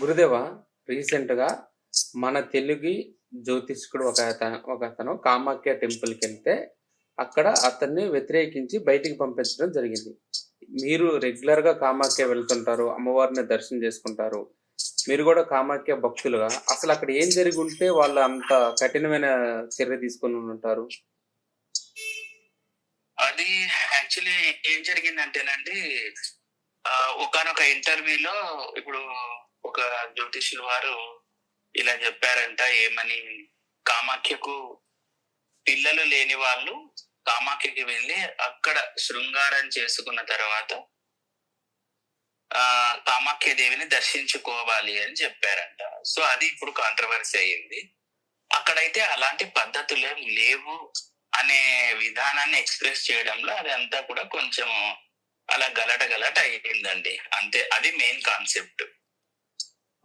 గురుదేవ రీసెంట్గా మన తెలుగు జ్యోతిష్కుడు ఒక ఒక అతను కామాఖ్య టెంపుల్కి వెళ్తే అక్కడ అతన్ని వ్యతిరేకించి బయటికి పంపించడం జరిగింది. మీరు రెగ్యులర్గా కామాఖ్య వెళ్తుంటారు అమ్మవారిని దర్శనం చేసుకుంటారు. మీరు కూడా కామాఖ్య భక్తులుగా. అసలు అక్కడ ఏం జరిగి ఉంటే వాళ్ళు అంత కఠినమైన చర్య తీసుకొని ఉంటారు? అది యాక్చువల్లీ ఏం జరిగిందంటేనండి ఒకనొక ఇంటర్వ్యూలో ఇప్పుడు ఒక జ్యోతిష్యుల వారు ఇలా చెప్పారంట ఏమని? కామాఖ్యకు పిల్లలు లేని వాళ్ళు కామాఖ్యకి వెళ్ళి అక్కడ శృంగారం చేసుకున్న తర్వాత ఆ కామాఖ్య దేవిని దర్శించుకోవాలి అని చెప్పారంట. సో అది ఇప్పుడు కాంట్రవర్సీ అయ్యింది. అక్కడైతే అలాంటి పద్ధతులు ఏం లేవు అనే విధానాన్ని ఎక్స్ప్రెస్ చేయడంలో అది అంతా కూడా కొంచెం అలా గలట గలట అయ్యిందండి. అంతే అది మెయిన్ కాన్సెప్ట్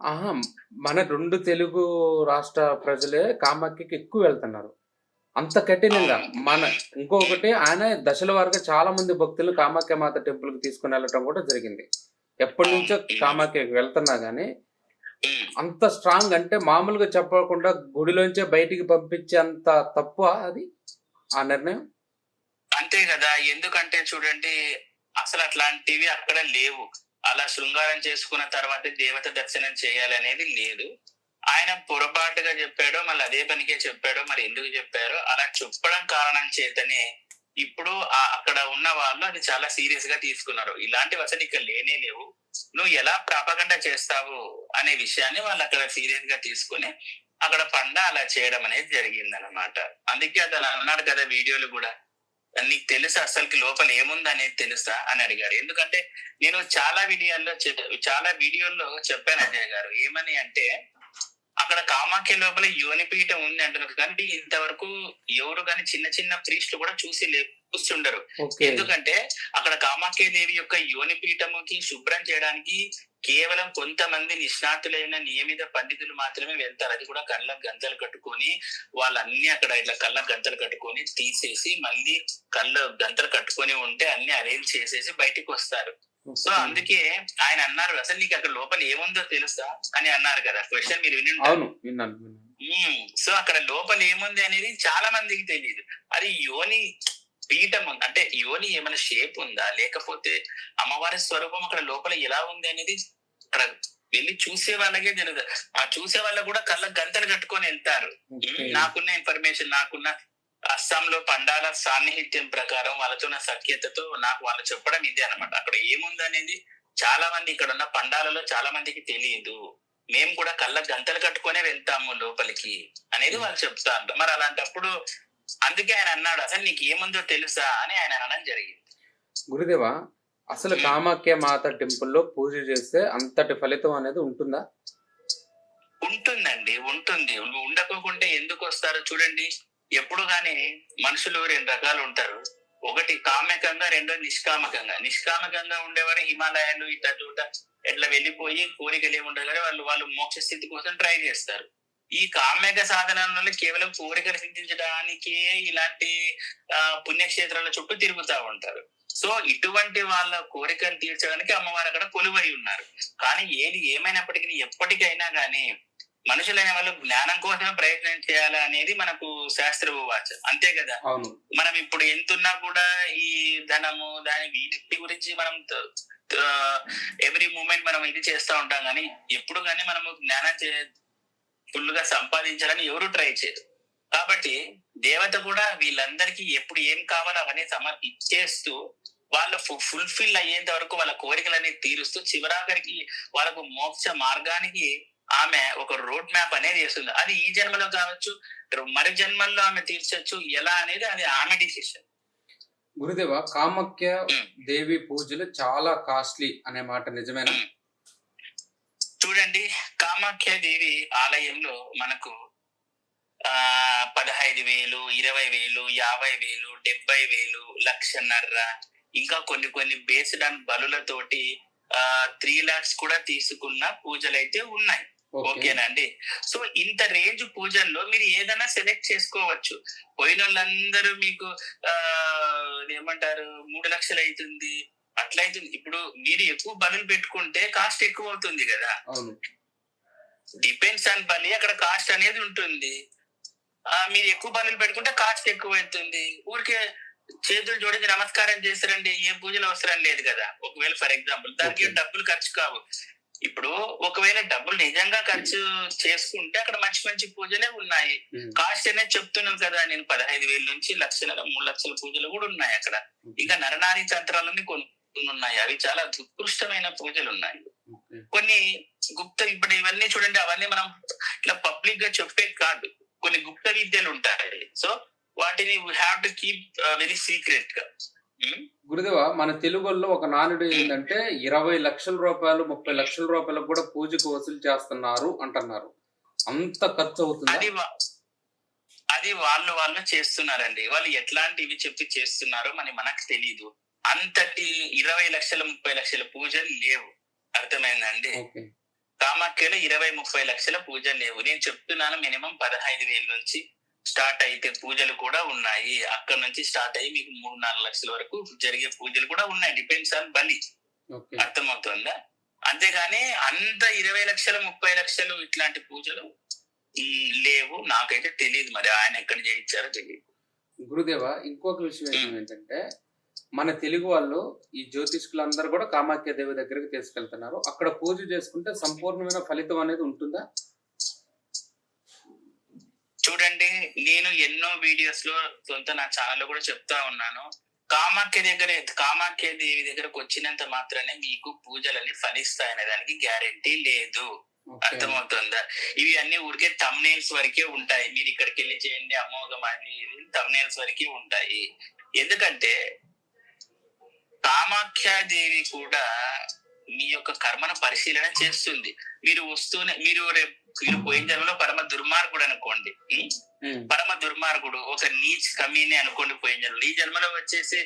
ఆహా మన రెండు తెలుగు రాష్ట్ర ప్రజలే కామాఖ్యకి ఎక్కువ వెళ్తున్నారు. అంత కఠినంగా. మన ఇంకొకటి ఆయన దశల వారుగా చాలా మంది భక్తులు కామాఖ్య మాత టెంపుల్కి తీసుకుని వెళ్ళటం కూడా జరిగింది. ఎప్పటి నుంచో కామాఖ్యకి వెళ్తున్నా గానీ అంత స్ట్రాంగ్ అంటే మామూలుగా చెప్పకుండా గుడిలోంచే బయటికి పంపించే అంత తప్పు అది ఆ నిర్ణయం? అంతే కదా. ఎందుకంటే చూడండి అసలు అట్లాంటివి అక్కడ లేవు. అలా శృంగారం చేసుకున్న తర్వాత దేవత దర్శనం చేయాలి అనేది లేదు. ఆయన పొరపాటుగా చెప్పాడో మళ్ళీ అదే పనికే చెప్పాడో మరి ఎందుకు చెప్పారో అలా చెప్పడం కారణం చేతనే ఇప్పుడు ఆ- అక్కడ ఉన్న వాళ్ళు అది చాలా సీరియస్గా తీసుకున్నారు. ఇలాంటి వసతి ఇక్కడ లేనే లేవు. నువ్వు ఎలా ప్రాపగండ చేస్తావు అనే విషయాన్ని వాళ్ళు అక్కడ సీరియస్గా తీసుకుని అక్కడ పండ అలా చేయడం అనేది జరిగింది అనమాట అందుకే అతను అన్నాడు కదా వీడియోలు కూడా. నీకు తెలుసా అసలుకి లోపల ఏముంది అనేది తెలుసా? అని అడిగాడు. ఎందుకంటే నేను చాలా వీడియోల్లో చాలా వీడియోల్లో చెప్పాను అజయ్ గారు. ఏమని అంటే అక్కడ కామాఖ్య లోపల యోనిపీఠం ఉంది అంటున్నారు. కానీ ఇంతవరకు ఎవరు కానీ చిన్న చిన్న ప్రీస్టులు కూడా చూసి లేవు కూర్చుండరు ఎందుకంటే అక్కడ కామాఖ్య దేవి యొక్క యోనిపీఠముకి శుభ్రం చేయడానికి కేవలం కొంతమంది నిష్ణాతులైన నియమిత పండితులు మాత్రమే వెళ్తారు. అది కూడా కళ్ళ గంతలు కట్టుకొని వాళ్ళన్ని అక్కడ ఇట్లా కళ్ళ గంతలు కట్టుకొని తీసేసి మళ్ళీ కళ్ళ గంతలు కట్టుకొని ఉంటే అన్ని అరేంజ్ చేసేసి బయటికి వస్తారు. సో అందుకే ఆయన అన్నారు అసలు నీకు అక్కడ లోపల ఏముందో తెలుసా? అని అన్నారు కదా. క్వశ్చన్ మీరు విని. సో అక్కడ లోపల ఏముంది అనేది చాలా మందికి తెలియదు అది యోని పీఠం ఉంది. అంటే యోని ఏమైనా షేప్ ఉందా? లేకపోతే అమ్మవారి స్వరూపం అక్కడ లోపల ఎలా ఉంది అనేది అక్కడ వెళ్ళి చూసే వాళ్ళకే తెలియదు ఆ చూసే వాళ్ళకు కూడా కళ్ళ గంతలు కట్టుకొని వెళ్తారు. నాకున్న ఇన్ఫర్మేషన్ నాకున్న అస్సాంలో పండాల సాన్నిహిత్యం ప్రకారం వాళ్ళతో ఉన్న సఖ్యతతో నాకు వాళ్ళు చెప్పడం ఇదే అన్నమాట. అక్కడ ఏముంది అనేది చాలా మంది ఇక్కడ ఉన్న పండాలలో చాలా మందికి తెలియదు మేము కూడా కళ్ళ గంటలు కట్టుకునే వెళ్తాము లోపలికి అనేది వాళ్ళు చెప్తా మరి అలాంటప్పుడు అందుకే ఆయన అన్నాడు అసలు నీకు ఏముందో తెలుసా? అని ఆయన అనడం జరిగింది. గురుదేవ అసలు కామాఖ్య మాత టెంపుల్లో పూజ చేస్తే అంతటి ఫలితం అనేది ఉంటుందా? ఉంటుందండి ఉంటుంది. ఉండకోకుంటే ఎందుకు వస్తారో చూడండి. ఎప్పుడు గాని మనుషులు రెండు రకాలు ఉంటారు. ఒకటి కామ్యకంగా రెండో నిష్కామకంగా. నిష్కామకంగా ఉండేవారు హిమాలయాలు ఇట్లా చోట ఎట్లా వెళ్ళిపోయి కోరికలు ఏమి ఉండదు కానీ వాళ్ళు వాళ్ళు మోక్ష స్థితి కోసం ట్రై చేస్తారు. ఈ కామ్యక సాధనాలలో కేవలం కోరికలు సిద్ధించడానికే ఇలాంటి ఆ, పుణ్యక్షేత్రాల చుట్టూ తిరుగుతా ఉంటారు. సో ఇటువంటి వాళ్ళ కోరికలు తీర్చడానికి అమ్మవారు అక్కడ కొలువై ఉన్నారు. కానీ ఏది ఏమైనప్పటికీ ఎప్పటికైనా గానీ మనుషులైన వాళ్ళు జ్ఞానం కోసమే ప్రయత్నం చేయాలి అనేది మనకు శాస్త్ర వాచ. అంతే కదా? మనం ఇప్పుడు ఎంతున్నా కూడా ఈ ధనము దాని వీటి గురించి మనం ఎవ్రీ మూమెంట్ మనం ఇది చేస్తూ ఉంటాం కానీ ఎప్పుడు కానీ మనము జ్ఞానం ఫుల్గా సంపాదించాలని ఎవరు ట్రై చేయరు. కాబట్టి దేవత కూడా వీళ్ళందరికీ ఎప్పుడు ఏం కావాలో అవన్నీ సమర్ ఇచ్చేస్తూ వాళ్ళ ఫుల్ఫిల్ అయ్యేంత వరకు వాళ్ళ కోరికలన్నీ తీరుస్తూ చివరాఖరికి వాళ్ళకు మోక్ష మార్గానికి ఆమె ఒక రోడ్ మ్యాప్ అనేది వేస్తుంది అది ఈ జన్మలో కావచ్చు మరి జన్మల్లో ఆమె తీర్చొచ్చు ఎలా అనేది అది ఆమె డిసిషన్ గురుదేవ కామాఖ్య ఉమ్. దేవి పూజలు చాలా కాస్ట్లీ అనే మాట నిజమేనా? చూడండి కామాఖ్య దేవి ఆలయంలో మనకు ఆ పదహైదు వేలు ఇరవై వేలు యాభై వేలు డెబ్బై వేలు లక్షన్నర ఇంకా కొన్ని కొన్ని బేస్డ్ ఆన్ బలులతోటి ఆ త్రీ లాక్స్ కూడా తీసుకున్న పూజలు అయితే ఉన్నాయి. ఓకే. ఓకేనండి సో ఇంత రేంజ్ పూజల్లో మీరు ఏదైనా సెలెక్ట్ చేసుకోవచ్చు. పోయిన వాళ్ళందరూ మీకు ఆ ఏమంటారు మూడు లక్షలు అవుతుంది అట్లయితుంది ఇప్పుడు మీరు ఎక్కువ బలులు పెట్టుకుంటే కాస్ట్ ఎక్కువ అవుతుంది కదా డిపెండ్స్ ఆన్ బలి అక్కడ కాస్ట్ అనేది ఉంటుంది. ఆ మీరు ఎక్కువ బలులు పెట్టుకుంటే కాస్ట్ ఎక్కువ అవుతుంది ఊరికే చేతులు జోడించి నమస్కారం చేస్తారండి ఏ పూజలు అవసరం లేదు కదా. ఒకవేళ ఫర్ ఎగ్జాంపుల్ దానికి. డబ్బులు ఖర్చు కావు. ఇప్పుడు ఒకవేళ డబ్బులు నిజంగా ఖర్చు చేసుకుంటే అక్కడ మంచి మంచి పూజలే ఉన్నాయి. కాస్ట్ అనేది చెప్తున్నాను కదా నేను పదహైదు వేల నుంచి లక్షల మూడు లక్షల పూజలు కూడా ఉన్నాయి అక్కడ. ఇంకా నరనారి తంత్రాలని కొన్ని కొన్ని ఉన్నాయి అవి చాలా ఉత్కృష్టమైన పూజలు ఉన్నాయి. కొన్ని గుప్త ఇప్పుడు ఇవన్నీ చూడండి అవన్నీ మనం ఇట్లా పబ్లిక్గా చెప్పే కాదు. కొన్ని గుప్త విద్యలు ఉంటాయి. సో వాటిని we have to keep very సీక్రెట్గా. ఉమ్, గురుదేవ మన తెలుగులో ఒక నానుడు ఏంటంటే ఇరవై లక్షల రూపాయలు ముప్పై లక్షల రూపాయలకు కూడా పూజకు వసూలు చేస్తున్నారు అంటున్నారు. అంత ఖర్చు అవుతుందా? అది అది వాళ్ళు వాళ్ళు చేస్తున్నారండి. వాళ్ళు ఎట్లాంటివి చెప్పి చేస్తున్నారో మరి మనకు తెలీదు. అంతటి ఇరవై లక్షల ముప్పై లక్షల పూజలు లేవు. అర్థమైందండి? కామాఖ్యలో ఇరవై ముప్పై లక్షల పూజలు లేవు. నేను చెప్తున్నాను మినిమం పదహైదు వేల నుంచి స్టార్ట్ అయితే పూజలు కూడా ఉన్నాయి. అక్కడ నుంచి స్టార్ట్ అయ్యి మీకు మూడు నాలుగు లక్షల వరకు జరిగే పూజలు కూడా ఉన్నాయి. డిపెండ్స్ ఆన్ బలి. అర్థమవుతుందా? అంతేగాని అంత ఇరవై లక్షలు ముప్పై లక్షలు ఇట్లాంటి పూజలు లేవు. నాకైతే తెలియదు మరి ఆయన ఎక్కడ చేయించారో తెలియదు గురుదేవ ఇంకొక విషయం ఏంటంటే మన తెలుగు వాళ్ళు ఈ జ్యోతిష్కులందరూ కూడా కామాఖ్య దేవి దగ్గరికి తీసుకెళ్తున్నారు. అక్కడ పూజ చేసుకుంటే సంపూర్ణమైన ఫలితం అనేది ఉంటుందా? చూడండి నేను ఎన్నో వీడియోస్లో సొంత నా ఛానల్లో కూడా చెప్తా ఉన్నాను. కామాఖ్య దగ్గర కామాఖ్య దేవి దగ్గరకు వచ్చినంత మాత్రమే మీకు పూజలన్నీ ఫలిస్తాయనే దానికి గ్యారెంటీ లేదు. అర్థమవుతుందా? ఇవి అన్ని ఊరికే తమ్నేల్స్ వరకే ఉంటాయి. మీరు ఇక్కడికి వెళ్ళి చేయండి అమోఘం అది తమ్నేల్స్ వరకే ఉంటాయి. ఎందుకంటే కామాఖ్యాదేవి కూడా మీ యొక్క కర్మను పరిశీలన చేస్తుంది. మీరు వస్తూనే మీరు రేపు మీరు పోయిన జన్మలో పరమ దుర్మార్గుడు అనుకోండి. పరమ దుర్మార్గుడు ఒక నీచ్ కమీనే అనుకోండి పోయిన జన్మలో. ఈ జన్మలో వచ్చేసి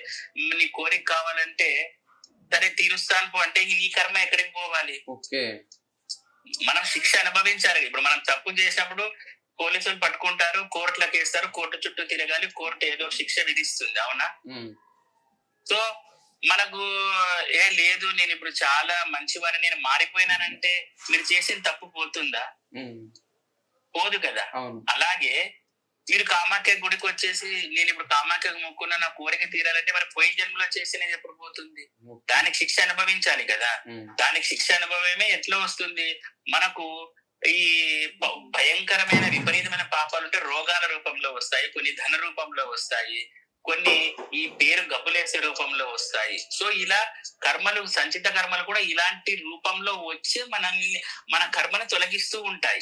నీ కోరిక కావాలంటే సరే తీరుస్తాను పో అంటే నీ కర్మ ఎక్కడికి పోవాలి? మనం శిక్ష అనుభవించాలి. ఇప్పుడు మనం తప్పు చేసినప్పుడు పోలీసులు పట్టుకుంటారు కోర్టులకు వేస్తారు కోర్టు చుట్టూ తిరగాలి కోర్టు ఏదో శిక్ష విధిస్తుంది. అవునా? సో మనకు ఏ లేదు నేను ఇప్పుడు చాలా మంచివాడిని నేను మారిపోయినానంటే మీరు చేసిన తప్పు పోతుందా? పోదు కదా. అలాగే మీరు కామాఖ్య గుడికి వచ్చేసి నేను ఇప్పుడు కామాఖ్యకు మొక్కున్న నా కోరిక తీరాలంటే మరి పోయి జన్మలో చేసినది ఎప్పుడు పోతుంది. దానికి శిక్ష అనుభవించాలి కదా. దానికి శిక్ష అనుభవమే ఎట్లా వస్తుంది? మనకు ఈ భయంకరమైన విపరీతమైన పాపాలు ఉంటే రోగాల రూపంలో వస్తాయి కొన్ని ధన రూపంలో వస్తాయి. కొన్ని ఈ పేరు గబ్బులేసే రూపంలో వస్తాయి. సో ఇలా కర్మలు సంచిత కర్మలు కూడా ఇలాంటి రూపంలో వచ్చి మనల్ని మన కర్మను తొలగిస్తూ ఉంటాయి.